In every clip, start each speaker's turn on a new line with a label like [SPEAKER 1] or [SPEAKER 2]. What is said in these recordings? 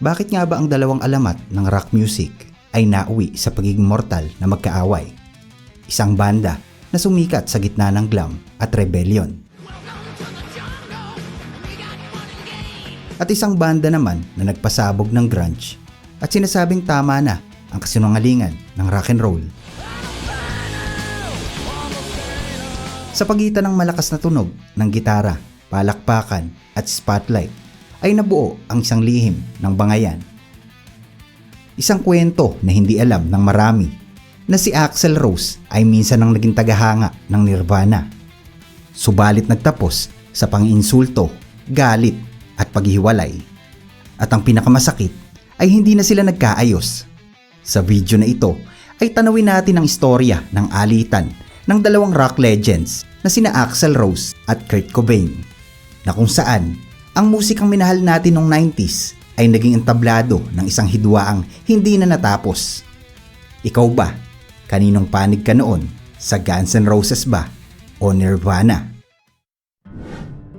[SPEAKER 1] Bakit nga ba ang dalawang alamat ng rock music ay nauwi sa pagiging mortal na magkaaway? Isang banda na sumikat sa gitna ng glam at rebellion. At isang banda naman na nagpasabog ng grunge at sinasabing tama na ang kasinungalingan ng rock and roll. Sa pagitan ng malakas na tunog ng gitara, palakpakan at spotlight ay nabuo ang isang lihim ng bangayan. Isang kwento na hindi alam ng marami na si Axel Rose ay minsan ang naging tagahanga ng Nirvana. Subalit nagtapos sa panginsulto, galit at paghihiwalay. At ang pinakamasakit ay hindi na sila nagkaayos. Sa video na ito ay tanawin natin ang istorya ng alitan ng dalawang rock legends na sina Axel Rose at Kurt Cobain na kung saan ang musikang minahal natin noong 90s ay naging entablado ng isang hidwaang hindi na natapos. Ikaw ba? Kaninong panig ka noon? Sa Guns N' Roses ba? O Nirvana?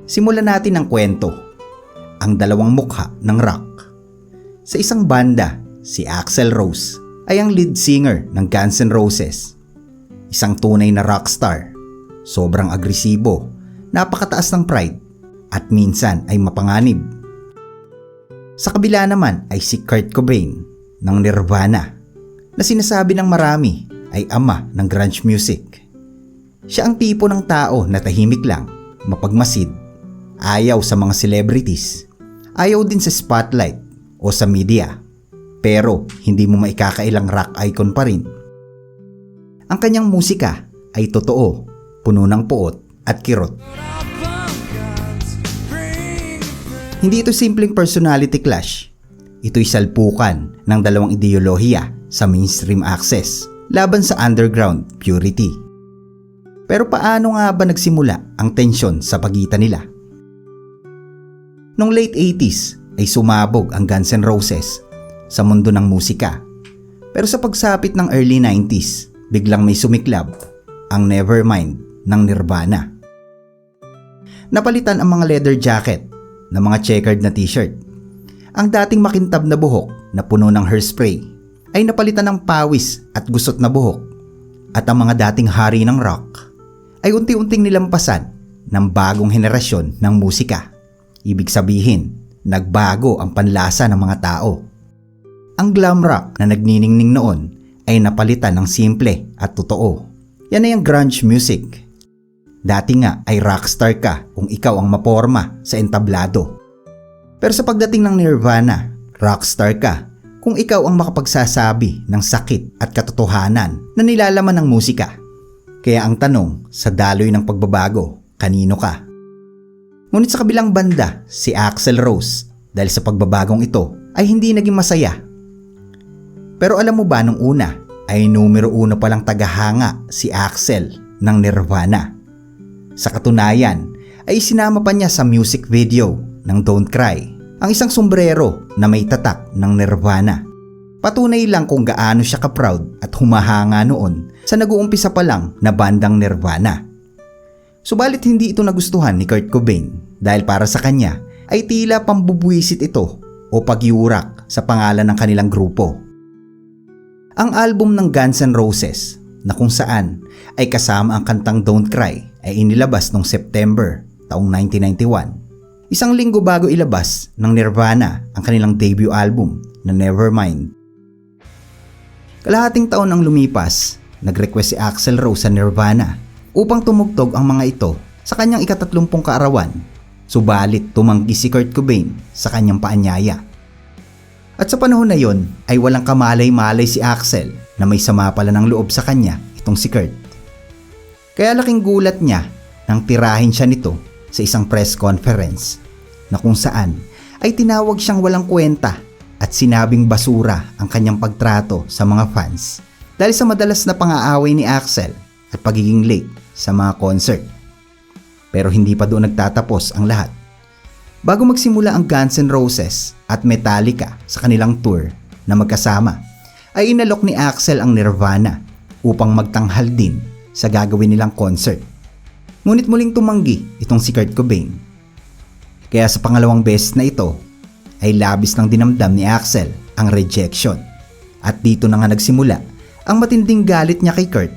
[SPEAKER 1] Simulan natin ang kwento. Ang dalawang mukha ng rock. Sa isang banda, si Axel Rose ay ang lead singer ng Guns N' Roses. Isang tunay na rockstar. Sobrang agresibo, napakataas ng pride, at minsan ay mapanganib. Sa kabila naman ay si Kurt Cobain ng Nirvana na sinasabi ng marami ay ama ng grunge music. Siya ang tipo ng tao na tahimik lang, mapagmasid, ayaw sa mga celebrities, ayaw din sa spotlight o sa media, pero hindi mo maikakailang rock icon pa rin. Ang kanyang musika ay totoo, puno ng puot at kirot. Hindi ito simpleng personality clash. Ito'y salpukan ng dalawang ideolohiya sa mainstream access laban sa underground purity. Pero paano nga ba nagsimula ang tensyon sa pagitan nila? Noong late 80s ay sumabog ang Guns N' Roses sa mundo ng musika. Pero sa pagsapit ng early 90s, biglang may sumiklab ang Nevermind ng Nirvana. Napalitan ang mga leather jacket na mga checkered na t-shirt. Ang dating makintab na buhok na puno ng hairspray ay napalitan ng pawis at gusot na buhok. At ang mga dating hari ng rock ay unti-unting nilampasan ng bagong henerasyon ng musika. Ibig sabihin, nagbago ang panlasa ng mga tao. Ang glam rock na nagniningning noon ay napalitan ng simple at totoo. Yan ay ang grunge music Dati nga ay rockstar ka kung ikaw ang maporma sa entablado. Pero sa pagdating ng Nirvana, rockstar ka kung ikaw ang makapagsasabi ng sakit at katotohanan na nilalaman ng musika. Kaya ang tanong sa daloy ng pagbabago, kanino ka? Ngunit sa kabilang banda, si Axel Rose dahil sa pagbabagong ito ay hindi naging masaya. Pero alam mo ba nung una ay numero uno palang tagahanga si Axel ng Nirvana. Sa katunayan, ay sinama pa niya sa music video ng Don't Cry ang isang sombrero na may tatak ng Nirvana. Patunay lang kung gaano siya ka-proud at humahanga noon sa nag-uumpisa pa lang na bandang Nirvana. Subalit hindi ito nagustuhan ni Kurt Cobain dahil para sa kanya ay tila pambubuisit ito o pagyurak sa pangalan ng kanilang grupo. Ang album ng Guns N' Roses na kung saan ay kasama ang kantang Don't Cry ay inilabas noong September taong 1991. Isang linggo bago ilabas ng Nirvana ang kanilang debut album na Nevermind. Kalahating taon ang lumipas, nag-request si Axel Rose sa Nirvana upang tumugtog ang mga ito sa kanyang ikatatlumpong kaarawan. Subalit tumanggi si Kurt Cobain sa kanyang paanyaya. At sa panahon na yon ay walang kamalay-malay si Axel na may sama pala ng loob sa kanya itong si Kurt. Kaya laking gulat niya nang tirahin siya nito sa isang press conference na kung saan ay tinawag siyang walang kwenta at sinabing basura ang kanyang pagtrato sa mga fans dahil sa madalas na pang-aaway ni Axel at pagiging late sa mga concert. Pero hindi pa doon nagtatapos ang lahat. Bago magsimula ang Guns N' Roses at Metallica sa kanilang tour na magkasama, ay inalok ni Axel ang Nirvana upang magtanghal din sa gagawin nilang concert. Ngunit muling tumanggi itong si Kurt Cobain. Kaya sa pangalawang beses na ito, ay labis ng dinamdam ni Axel ang rejection. At dito na nga nagsimula ang matinding galit niya kay Kurt.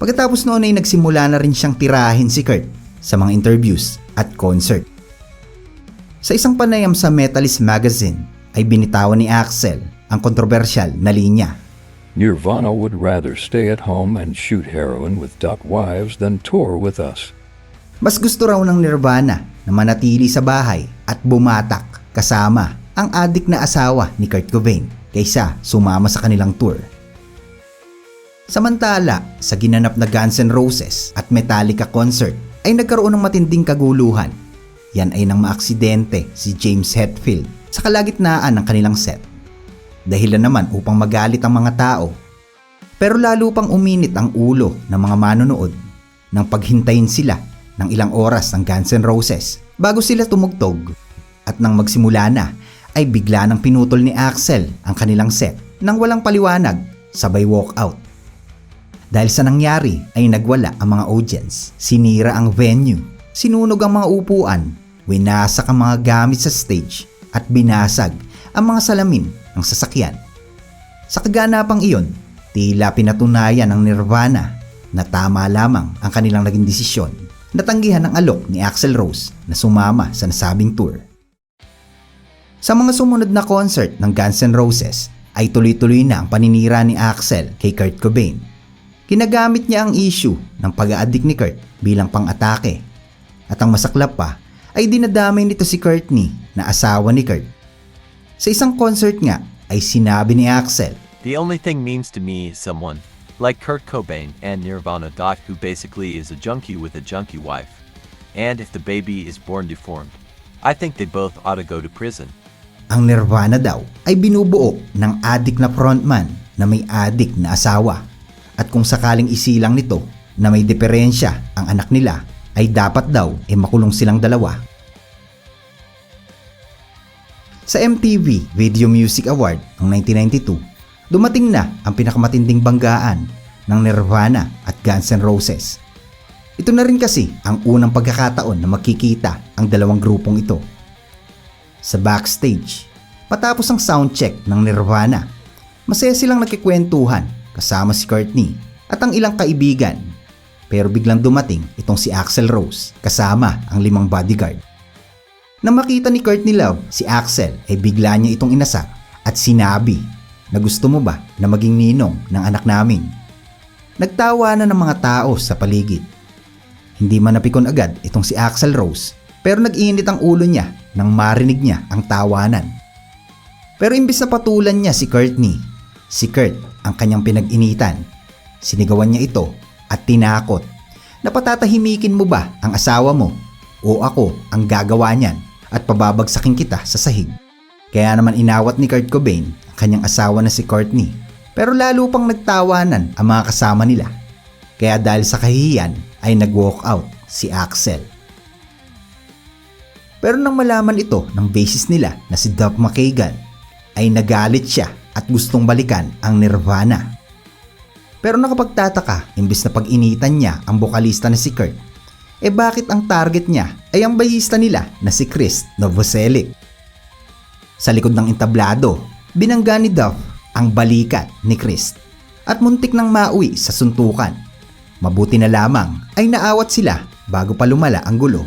[SPEAKER 1] Pagkatapos noon ay nagsimula na rin siyang tirahin si Kurt sa mga interviews at concert. Sa isang panayam sa Metalist Magazine ay binitawan ni Axel ang kontrobersyal na linya.
[SPEAKER 2] Nirvana would rather stay at home and shoot heroin with duck wives than tour with us.
[SPEAKER 1] Mas gusto raw ng Nirvana na manatili sa bahay at bumatak kasama ang adik na asawa ni Kurt Cobain kaysa sumama sa kanilang tour. Samantala, sa ginanap na Guns N' Roses at Metallica concert ay nagkaroon ng matinding kaguluhan. Yan ay nang maaksidente si James Hetfield sa kalagitnaan ng kanilang set. Dahilan naman upang magalit ang mga tao. Pero lalo pang uminit ang ulo ng mga manonood nang paghintayin sila ng ilang oras ng Guns N' Roses bago sila tumugtog. At nang magsimula na ay bigla nang pinutol ni Axel ang kanilang set nang walang paliwanag sabay walkout. Dahil sa nangyari ay nagwala ang mga audience, sinira ang venue, sinunog ang mga upuan, winasak ang mga gamit sa stage at binasag ang mga salamin ng sasakyan. Sa kaganapang iyon, tila pinatunayan ng Nirvana na tama lamang ang kanilang naging desisyon natanggihan ng alok ni Axel Rose na sumama sa nasabing tour. Sa mga sumunod na concert ng Guns N' Roses ay tuloy-tuloy na ang paninira ni Axel kay Kurt Cobain. Ginagamit niya ang issue ng pag-aadik ni Kurt bilang pang-atake. At ang masaklap pa ay dinadamay nito si Courtney na asawa ni Kurt. Sa isang concert nga ay sinabi ni Axel
[SPEAKER 3] The only thing means to me is someone like Kurt Cobain and Nirvana who basically is a junkie with a junkie wife. And if the baby is born deformed, I think they both ought to go to prison.
[SPEAKER 1] ang Nirvana daw ay binubuo ng adik na frontman na may adik na asawa. At kung sakaling isilang nito na may diferensya ang anak nila ay dapat daw ay makulong silang dalawa. Sa MTV Video Music Award ng 1992, dumating na ang pinakamatinding banggaan ng Nirvana at Guns N' Roses. Ito na rin kasi ang unang pagkakataon na makikita ang dalawang grupong ito sa backstage. Matapos ang soundcheck ng Nirvana, masaya silang nakikwentuhan kasama si Courtney at ang ilang kaibigan. Pero biglang dumating itong si Axel Rose kasama ang limang bodyguard. Nang makita ni Courtney Love si Axel ay bigla niya itong inasak at sinabi na gusto mo ba na maging ninong ng anak namin. Nagtawa na ng mga tao sa paligid. Hindi man napikon agad itong si Axel Rose pero nag-init ang ulo niya nang marinig niya ang tawanan. Pero imbis na patulan niya si Courtney, si Kurt ang kanyang pinag-initan. Sinigawan niya ito at tinakot na patatahimikin mo ba ang asawa mo o ako ang gagawa niyan at pababagsakin kita sa sahig. Kaya naman inawat ni Kurt Cobain ang kanyang asawa na si Courtney pero lalo pang nagtawanan ang mga kasama nila. Kaya dahil sa kahihiyan ay nag-walk out si Axel. Pero nang malaman ito ng basis nila na si Duff McKagan, ay nagalit siya at gustong balikan ang Nirvana. Pero nakapagtataka, imbis na pag-initan niya ang bokalista na si Kurt, eh bakit ang target niya ay ang bayista nila na si Chris Novoselic? Sa likod ng entablado, binangga ni Duff ang balikat ni Chris at muntik nang mauwi sa suntukan. Mabuti na lamang ay naawat sila bago pa lumala ang gulo.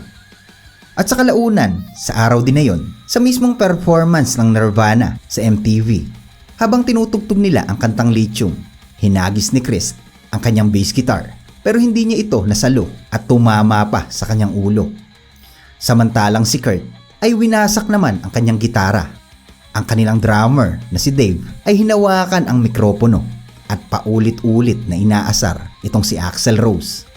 [SPEAKER 1] At sa kalaunan, sa araw din na yon, sa mismong performance ng Nirvana sa MTV, habang tinutugtog nila ang kantang Lithium, hinagis ni Chris ang kanyang bass guitar pero hindi niya ito nasalo at tumama pa sa kanyang ulo. Samantalang si Kurt ay winasak naman ang kanyang gitara. Ang kanilang drummer na si Dave ay hinawakan ang mikropono at paulit-ulit na inaasar itong si Axel Rose.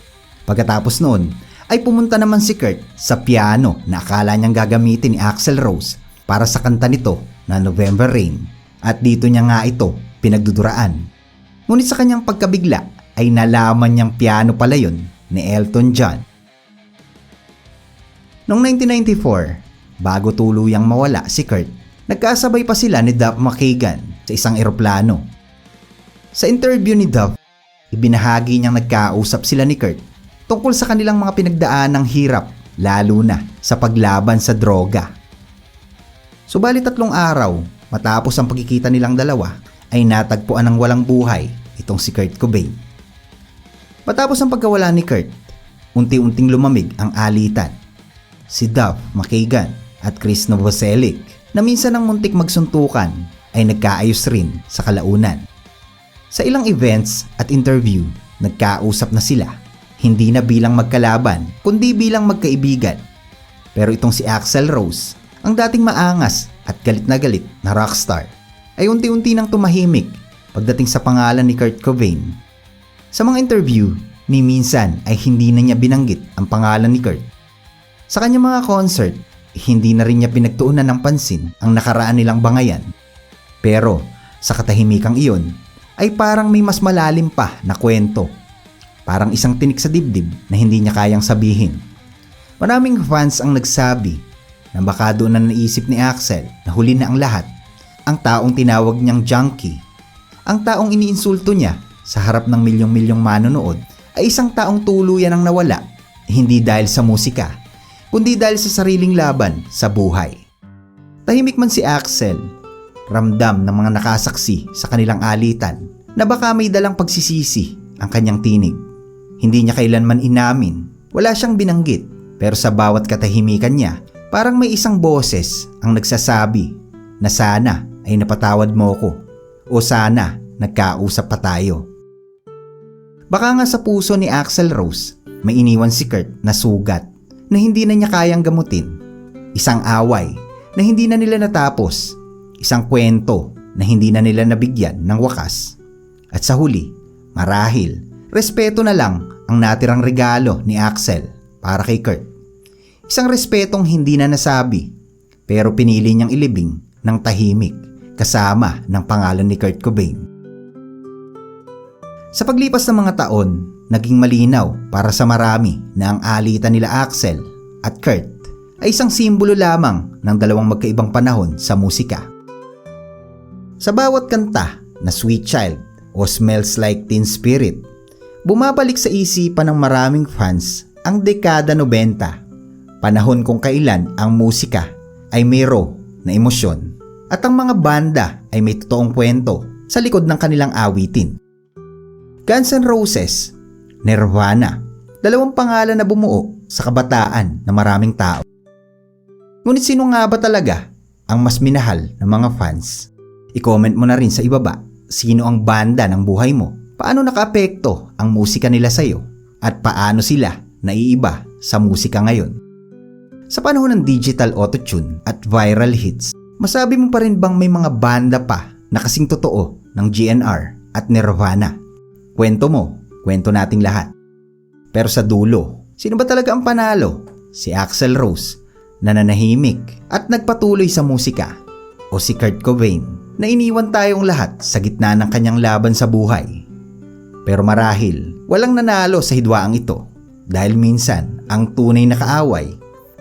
[SPEAKER 1] Pagkatapos noon ay pumunta naman si Kurt sa piano na akala niyang gagamitin ni Axel Rose para sa kanta nito na November Rain at dito niya nga ito pinagduduraan. Ngunit sa kanyang pagkabigla ay nalaman niyang piano pala yun ni Elton John. Noong 1994, bago tuluyang mawala si Kurt, nagkasabay pa sila ni Duff McKagan sa isang eroplano. Sa interview ni Duff, ibinahagi niyang nagkausap sila ni Kurt tungkol sa kanilang mga pinagdaan ng hirap lalo na sa paglaban sa droga. Subalit tatlong araw matapos ang pagkikita nilang dalawa ay natagpuan ng walang buhay itong si Kurt Cobain. Matapos ang pagkawala ni Kurt, unti-unting lumamig ang alitan. Si Duff McKagan at Chris Novoselic na minsan ang muntik magsuntukan ay nagkaayos rin sa kalaunan. Sa ilang events at interview, nagkausap na sila. Hindi na bilang magkalaban, kundi bilang magkaibigan. Pero itong si Axel Rose, ang dating maangas at galit na galit na rockstar, ay unti-unti nang tumahimik pagdating sa pangalan ni Kurt Cobain. Sa mga interview, ni minsan ay hindi na niya binanggit ang pangalan ni Kurt. Sa kanyang mga concert, hindi na rin niya pinagtuunan ng pansin ang nakaraan nilang bangayan. Pero sa katahimikang iyon, ay parang may mas malalim pa na kwento. Parang isang tinik sa dibdib na hindi niya kayang sabihin. Maraming fans ang nagsabi na baka doon na naisip ni Axel na huli na ang lahat. Ang taong tinawag niyang junkie. Ang taong iniinsulto niya sa harap ng milyong-milyong manonood ay isang taong tuluyan ang nawala. Hindi dahil sa musika, kundi dahil sa sariling laban sa buhay. Tahimik man si Axel, ramdam ng mga nakasaksi sa kanilang alitan na baka may dalang pagsisisi ang kanyang tinig. Hindi niya kailanman inamin, wala siyang binanggit, pero sa bawat katahimikan niya, parang may isang boses ang nagsasabi na sana ay napatawad mo ko o sana nagkausap pa tayo. Baka nga sa puso ni Axel Rose, may iniwan si Kurt na sugat na hindi na niya kayang gamutin. Isang away na hindi na nila natapos. Isang kwento na hindi na nila nabigyan ng wakas. At sa huli, marahil, respeto na lang ang natirang regalo ni Axel para kay Kurt. Isang respetong hindi na nasabi, pero pinili niyang ilibing ng tahimik kasama ng pangalan ni Kurt Cobain. Sa paglipas ng mga taon, naging malinaw para sa marami na ang alitan nila Axel at Kurt ay isang simbolo lamang ng dalawang magkaibang panahon sa musika. Sa bawat kanta na Sweet Child o Smells Like Teen Spirit, bumabalik sa isipan ng maraming fans ang dekada 90, panahon kung kailan ang musika ay mayro na emosyon at ang mga banda ay may totoong kwento sa likod ng kanilang awitin. Guns N' Roses, Nirvana, dalawang pangalan na bumuo sa kabataan ng maraming tao. Ngunit sino nga ba talaga ang mas minahal ng mga fans? I-comment mo na rin sa ibaba sino ang banda ng buhay mo, paano nakaapekto ang musika nila sa'yo, at paano sila naiiba sa musika ngayon. Sa panahon ng digital autotune at viral hits, masabi mo pa rin bang may mga banda pa na kasing totoo ng GNR at Nirvana? Kwento mo, kwento nating lahat. Pero sa dulo, sino ba talaga ang panalo? Si Axel Rose, na nanahimik at nagpatuloy sa musika, o si Kurt Cobain, na iniwan tayong lahat sa gitna ng kanyang laban sa buhay. Pero marahil, walang nanalo sa hidwaang ito dahil minsan ang tunay na kaaway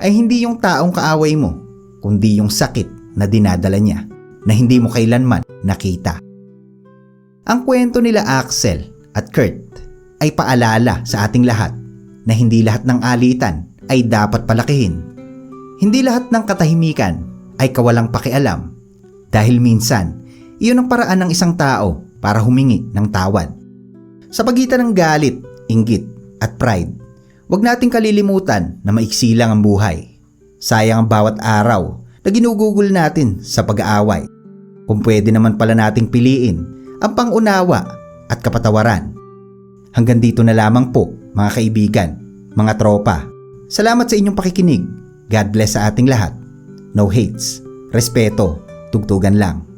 [SPEAKER 1] ay hindi yung taong kaaway mo, kundi yung sakit na dinadala niya na hindi mo kailanman nakita. Ang kwento nila Axel at Kurt ay paalala sa ating lahat na hindi lahat ng alitan ay dapat palakihin. Hindi lahat ng katahimikan ay kawalang pakialam dahil minsan iyon ang paraan ng isang tao para humingi ng tawad. Sa pagitan ng galit, inggit at pride, huwag nating kalilimutan na maiksi lang ang buhay. Sayang ang bawat araw na ginugugol natin sa pag-aaway. Kung pwede naman pala nating piliin ang pangunawa at kapatawaran. Hanggang dito na lamang po mga kaibigan, mga tropa. Salamat sa inyong pakikinig. God bless sa ating lahat. No hates. Respeto. Tugtugan lang.